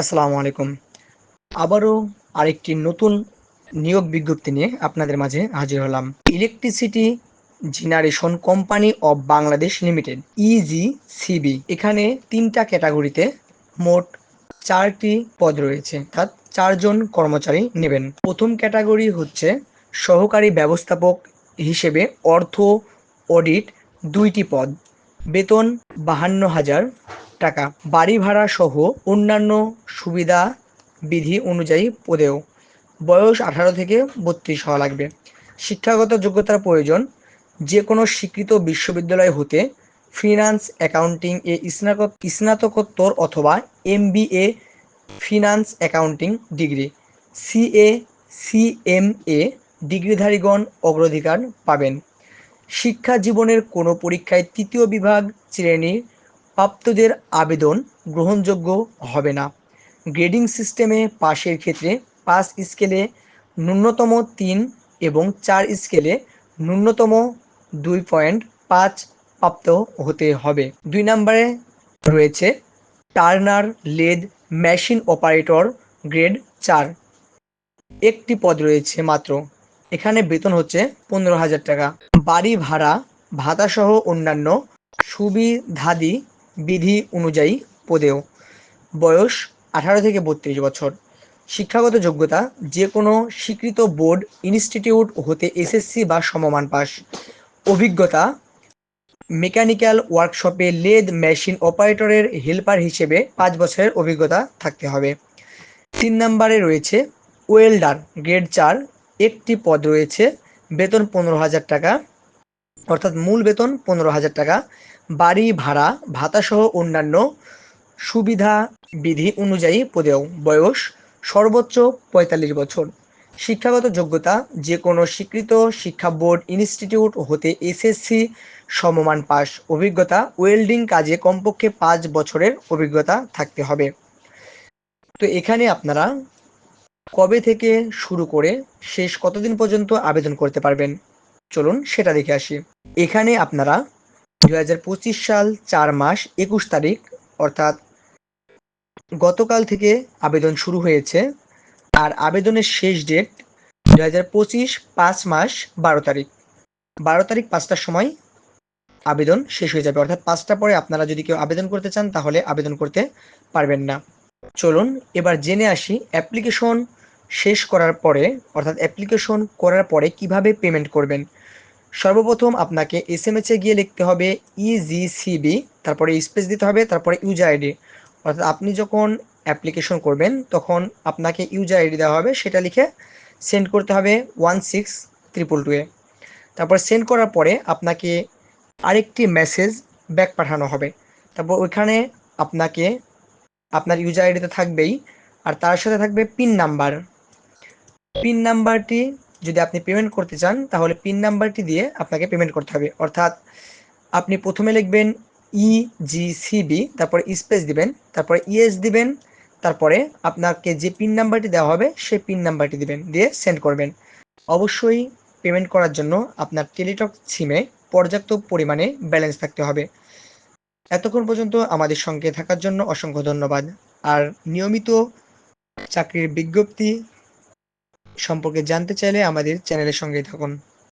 আসসালামু আলাইকুম। আবারও আরেকটি নতুন নিয়োগ বিজ্ঞপ্তি নিয়ে আপনাদের মাঝে হাজির হলাম। Electricity generation company of Bangladesh limited EGCB এখানে তিনটা ক্যাটাগরিতে মোট চারটি পদ রয়েছে, অর্থাৎ চারজন কর্মচারী নেবেন। প্রথম ক্যাটাগরি হচ্ছে সহকারী ব্যবস্থাপক হিসেবে অর্থ, অডিট দুইটি পদ। বেতন বাহান্ন হাজার টাকা। বাড়ি ভাড়া সহ অন্যান্য সুবিধা বিধি অনুযায়ী পদেও। বয়স আঠারো থেকে বত্রিশ হওয়া লাগবে। শিক্ষাগত যোগ্যতার প্রয়োজন। যে কোনো স্বীকৃত বিশ্ববিদ্যালয় হতে ফিনান্স, অ্যাকাউন্টিং, এ স্নাতক, স্নাতকোত্তর অথবা M MBA finance, accounting degree. CA, CMA ডিগ্রিধারীগণ অগ্রাধিকার পাবেন। শিক্ষা জীবনের কোনো পরীক্ষায় তৃতীয় বিভাগ শ্রেণির প্রাপ্তদের আবেদন গ্রহণযোগ্য হবে না। গ্রেডিং সিস্টেমে পাশের ক্ষেত্রে পাস স্কেলে ন্যূনতম তিন এবং চার স্কেলে ন্যূনতম দুই পয়েন্ট পাঁচ প্রাপ্ত হতে হবে। দুই নম্বরে রয়েছে turner lathe machine operator grade চার। একটি পদ রয়েছে মাত্র। এখানে বেতন হচ্ছে পনেরো হাজার টাকা। বাড়ি ভাড়া, ভাতাসহ অন্যান্য সুবিধাদি বিধি অনুযায়ী পদেও। বয়স আঠারো থেকে বত্রিশ বছর। শিক্ষাগত যোগ্যতা যে কোনো স্বীকৃত বোর্ড, ইনস্টিটিউট হতে এসএসসি বা সমমান পাস। অভিজ্ঞতা, মেকানিক্যাল ওয়ার্কশপে লেদ মেশিন অপারেটরের হেল্পার হিসেবে পাঁচ বছরের অভিজ্ঞতা থাকতে হবে। তিন নম্বরে রয়েছে ওয়েল্ডার, গ্রেড চার। একটি পদ রয়েছে, বেতন পনেরো হাজার টাকা, অর্থাৎ মূল বেতন পনেরো হাজার টাকা। বাড়ি, ভাড়া, ভাতাসহ অন্যান্য সুবিধা বিধি অনুযায়ী পদেও বয়স সর্বোচ্চ পঁয়তাল্লিশ বছর। শিক্ষাগত যোগ্যতা যে কোনো স্বীকৃত শিক্ষা বোর্ড, ইনস্টিটিউট হতে এসএসসি সমমান পাস। অভিজ্ঞতা, ওয়েল্ডিং কাজে কমপক্ষে পাঁচ বছরের অভিজ্ঞতা থাকতে হবে। তো এখানে আপনারা কবে থেকে শুরু করে শেষ কতদিন পর্যন্ত আবেদন করতে পারবেন? চলুন সেটা দেখে আসি। এখানে আপনারা দু হাজার পঁচিশ সাল চার মাস, একুশ তারিখ, অর্থাৎ গতকাল থেকে আবেদন শুরু হয়েছে। আর আবেদনের শেষ ডেট দু হাজার পঁচিশ, পাঁচ মাস, বারো তারিখ। বারো তারিখ পাঁচটার সময় আবেদন শেষ হয়ে যাবে। অর্থাৎ পাঁচটা পরে আপনারা যদি কেউ আবেদন করতে চান, তাহলে আবেদন করতে পারবেন না। চলুন, এবার জেনে আসি অ্যাপ্লিকেশন শেষ করার পরে, অর্থাৎ অ্যাপ্লিকেশন করার পরে কীভাবে পেমেন্ট করবেন। সর্বপ্রথম আপনাকে এস এম এ গিয়ে লিখতে হবে ইজিসিবি তারপরে স্পেস দিতে হবে, তারপরে ইউজার আইডি অর্থাৎ আপনি যখন অ্যাপ্লিকেশন করবেন, তখন আপনাকে ইউজার আইডি দেওয়া হবে, সেটা লিখে সেন্ড করতে হবে ওয়ান সিক্স ট্রিপল টুয়ে তারপর সেন্ড করার পরে আপনাকে আরেকটি মেসেজ ব্যাক পাঠানো হবে। তারপর ওইখানে আপনাকে আপনার ইউজার আইডিতে থাকবেই, আর তার সাথে থাকবে পিন নাম্বার পিন নাম্বারটি যদি আপনি পেমেন্ট করতে চান, তাহলে পিন নাম্বারটি দিয়ে আপনাকে পেমেন্ট করতে হবে। অর্থাৎ আপনি প্রথমে লিখবেন ইজিসিবি তারপরে স্পেস দিবেন, তারপরে ইএস দিবেন, তারপরে আপনাকে যে পিন নাম্বারটি দেওয়া হবে, সেই পিন নাম্বারটি দিবেন, দিয়ে সেন্ড করবেন। অবশ্যই পেমেন্ট করার জন্য আপনার টেলিটক সিমে পর্যাপ্ত পরিমাণে ব্যালেন্স থাকতে হবে। এতক্ষণ পর্যন্ত আমাদের সঙ্গে থাকার জন্য অসংখ্য ধন্যবাদ। আর নিয়মিত চাকরির বিজ্ঞপ্তি সম্পর্কে জানতে চাইলে আমাদের চ্যানেলের সঙ্গেই থাকুন।